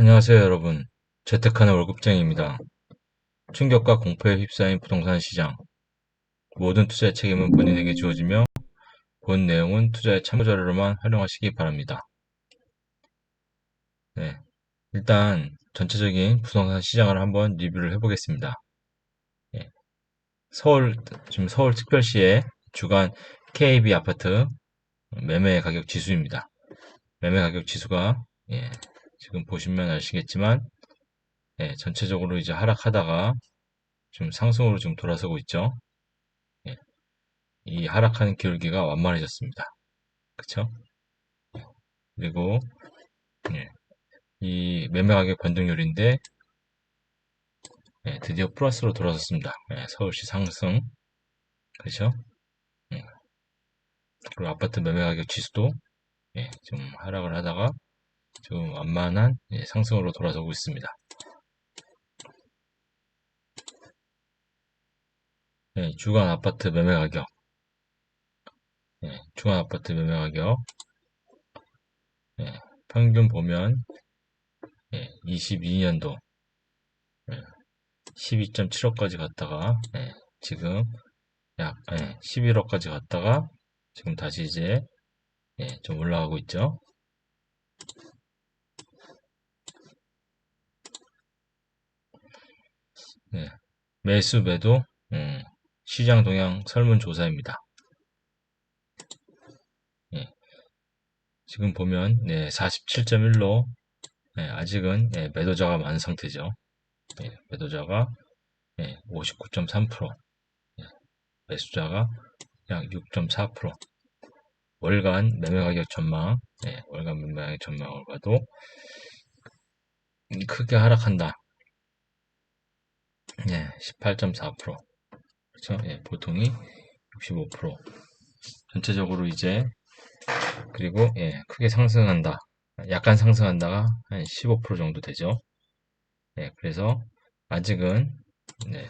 안녕하세요, 여러분. 재테크하는 월급쟁이입니다. 충격과 공포에 휩싸인 부동산 시장. 모든 투자의 책임은 본인에게 주어지며 본 내용은 투자의 참고 자료로만 활용하시기 바랍니다. 네. 일단 전체적인 부동산 시장을 한번 리뷰를 해보겠습니다. 예. 서울, 지금 서울 특별시의 주간 KB 아파트 매매 가격 지수입니다. 매매 가격 지수가 예, 지금 보시면 아시겠지만 예, 전체적으로 이제 하락하다가 좀 상승으로 좀 돌아서고 있죠. 예, 이 하락하는 기울기가 완만해졌습니다. 그쵸? 그리고 예, 이 매매 가격 변동률인데 예, 드디어 플러스로 돌아섰습니다. 예, 서울시 상승 그렇죠? 예. 그리고 아파트 매매 가격 지수도 예, 좀 하락을 하다가 지금 완만한 예, 상승으로 돌아서고 있습니다. 예, 주간 아파트 매매 가격 예, 주간 아파트 매매 가격 예, 평균 보면 예, 22년도 예, 12.7억까지 갔다가 예, 지금 약 예, 11억까지 갔다가 지금 다시 이제 예, 좀 올라가고 있죠. 네, 매수 매도 음, 시장 동향 설문조사입니다. 예, 지금 보면 네, 47.1로 네, 아직은 예, 매도자가 많은 상태죠. 예, 매도자가 예, 59.3% 예, 매수자가 약 6.4% 월간 매매 가격 전망 예, 월간 매매 가격 전망을 봐도 크게 하락한다. 예, 18.4% 그렇죠? 예, 보통이 65% 전체적으로 이제 그리고 예, 크게 상승한다. 약간 상승한다가 한 15% 정도 되죠. 예, 그래서 아직은 네,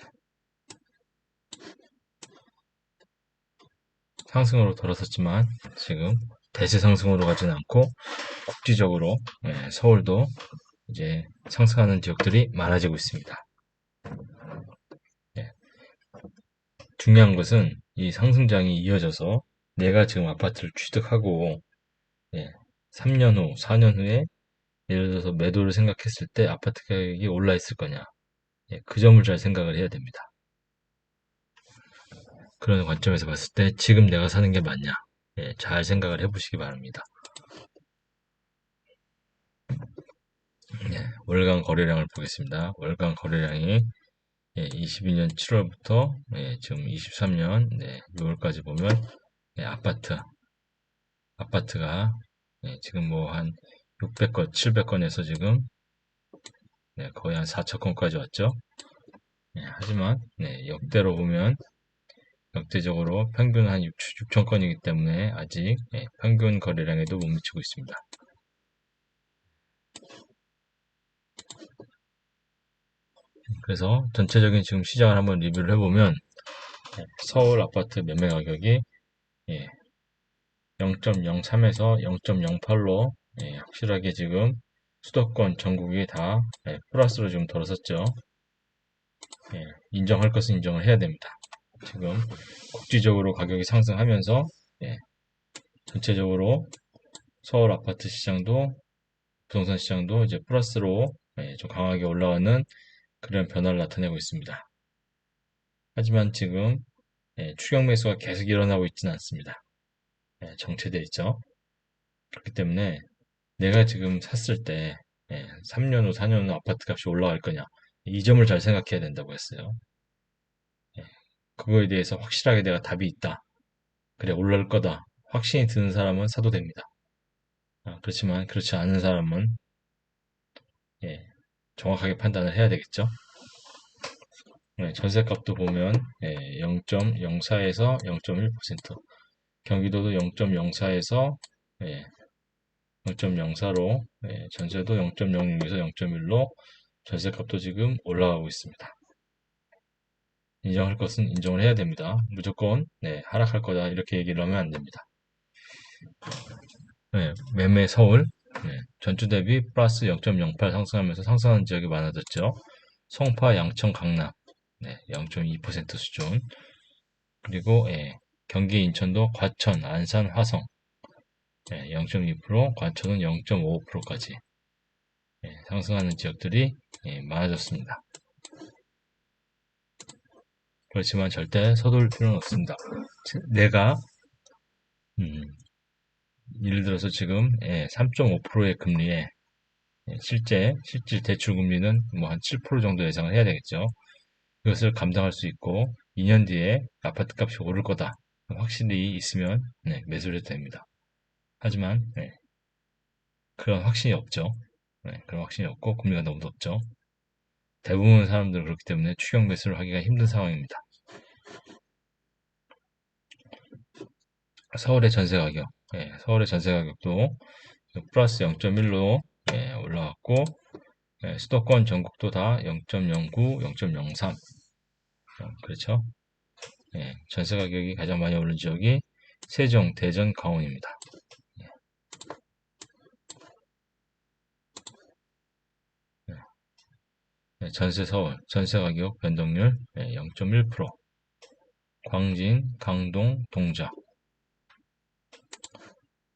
상승으로 돌아섰지만 지금 대세 상승으로 가지는 않고 국지적으로 예, 서울도 이제 상승하는 지역들이 많아지고 있습니다. 예. 중요한 것은 이 상승장이 이어져서 내가 지금 아파트를 취득하고 예, 3년 후, 4년 후에 예를 들어서 매도를 생각했을 때 아파트 가격이 올라 있을 거냐. 예, 그 점을 잘 생각을 해야 됩니다. 그런 관점에서 봤을 때 지금 내가 사는 게 맞냐. 예, 잘 생각을 해보시기 바랍니다. 예, 월간 거래량을 보겠습니다. 월간 거래량이 예, 22년 7월부터 예, 지금 23년 네, 6월까지 보면 예, 아파트 아파트가 예, 지금 뭐 한 600건, 700건에서 지금 네, 거의 한 4천건까지 왔죠. 예, 하지만 네, 역대로 보면 역대적으로 평균 한 6, 6천 건이기 때문에 아직 예, 평균 거래량에도 못 미치고 있습니다. 그래서 전체적인 지금 시장을 한번 리뷰를 해보면 예, 서울 아파트 매매 가격이 0.03에서 0.08로 예, 확실하게 지금 수도권 전국이 다 예, 플러스로 지금 돌아섰죠. 예, 인정할 것은 인정을 해야 됩니다. 지금 국지적으로 가격이 상승하면서 예, 전체적으로 서울 아파트 시장도 부동산 시장도 이제 플러스로 예, 좀 강하게 올라가는 그런 변화를 나타내고 있습니다. 하지만 지금 예, 추격 매수가 계속 일어나고 있지는 않습니다. 예, 정체되어 있죠. 그렇기 때문에 내가 지금 샀을 때 예, 3년 후, 4년 후 아파트 값이 올라갈 거냐 이 점을 잘 생각해야 된다고 했어요. 예, 그거에 대해서 확실하게 내가 답이 있다. 그래 올라갈 거다. 확신이 드는 사람은 사도 됩니다. 아, 그렇지만 그렇지 않은 사람은 예, 정확하게 판단을 해야 되겠죠. 네, 전세값도 보면 예, 0.04에서 0.1% 경기도도 0.04에서 예, 0.04로 예, 전세도 0.06에서 0.1로 전세값도 지금 올라가고 있습니다. 인정할 것은 인정을 해야 됩니다. 무조건 네, 하락할 거다 이렇게 얘기를 하면 안 됩니다. 네, 매매 서울 네, 전주 대비 플러스 0.08 상승하면서 상승하는 지역이 많아졌죠. 송파, 양천, 강남 네, 0.2% 수준 그리고 예, 경기 인천도 과천, 안산, 화성 예, 0.2%, 과천은 0.5%까지 예, 상승하는 지역들이 예, 많아졌습니다. 그렇지만 절대 서둘 필요는 없습니다. 내가 음, 예를 들어서 지금 예, 3.5%의 금리에 예, 실제 실질 대출 금리는 뭐 한 7% 정도 예상을 해야 되겠죠. 이것을 감당할 수 있고 2년 뒤에 아파트 값이 오를 거다 확신이 있으면 네, 매수를 해도 됩니다. 하지만 네, 그런 확신이 없죠. 네, 그런 확신이 없고 금리가 너무 높죠. 대부분 사람들은 그렇기 때문에 추격 매수를 하기가 힘든 상황입니다. 서울의 전세 가격, 예, 서울의 전세 가격도 플러스 0.1로 예, 올라갔고 예, 수도권 전국도 다 0.09, 0.03 그렇죠? 예, 전세 가격이 가장 많이 오른 지역이 세종, 대전, 강원입니다. 예, 전세 서울, 전세 가격 변동률 0.1%. 광진, 강동, 동작.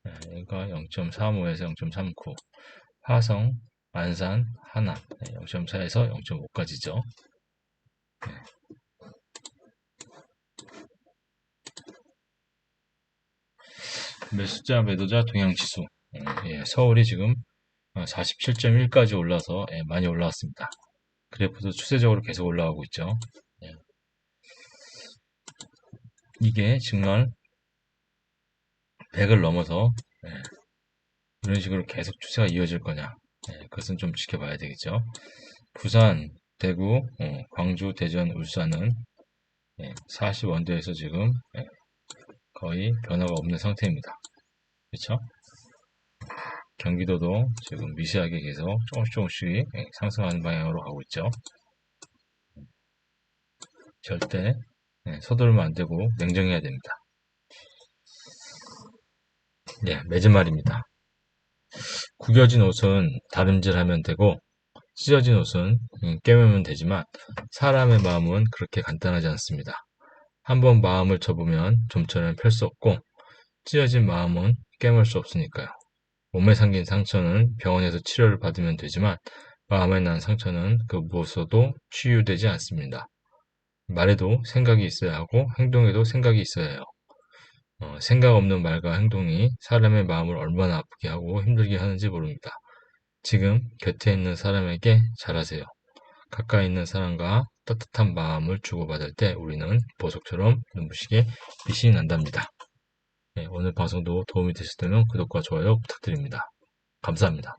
여기가 0.35에서 0.39. 화성, 안산, 하남 0.4에서 0.5까지죠. 매수자, 매도자, 동향지수. 예, 서울이 지금 47.1까지 올라서 예, 많이 올라왔습니다. 그래프도 추세적으로 계속 올라가고 있죠. 예. 이게 정말 100을 넘어서 예. 이런 식으로 계속 추세가 이어질 거냐 예. 그것은 좀 지켜봐야 되겠죠. 부산, 대구, 어, 광주, 대전, 울산은 40원대에서 예. 지금 예. 거의 변화가 없는 상태입니다. 그렇죠? 경기도도 지금 미세하게 계속 조금씩 조금씩 예, 상승하는 방향으로 가고 있죠. 절대 예, 서두르면 안 되고 냉정해야 됩니다. 네, 매진 말입니다. 구겨진 옷은 다림질하면 되고 찢어진 옷은 깨매면 음, 되지만 사람의 마음은 그렇게 간단하지 않습니다. 한번 마음을 쳐보면 좀처럼 펼 수 없고 찢어진 마음은 깨물 수 없으니까요. 몸에 생긴 상처는 병원에서 치료를 받으면 되지만 마음에 난 상처는 그 무엇으로도 치유되지 않습니다. 말에도 생각이 있어야 하고 행동에도 생각이 있어야 해요. 어, 생각 없는 말과 행동이 사람의 마음을 얼마나 아프게 하고 힘들게 하는지 모릅니다. 지금 곁에 있는 사람에게 잘하세요. 가까이 있는 사람과 따뜻한 마음을 주고받을 때 우리는 보석처럼 눈부시게 빛이 난답니다. 네, 오늘 방송도 도움이 되셨다면 구독과 좋아요 부탁드립니다. 감사합니다.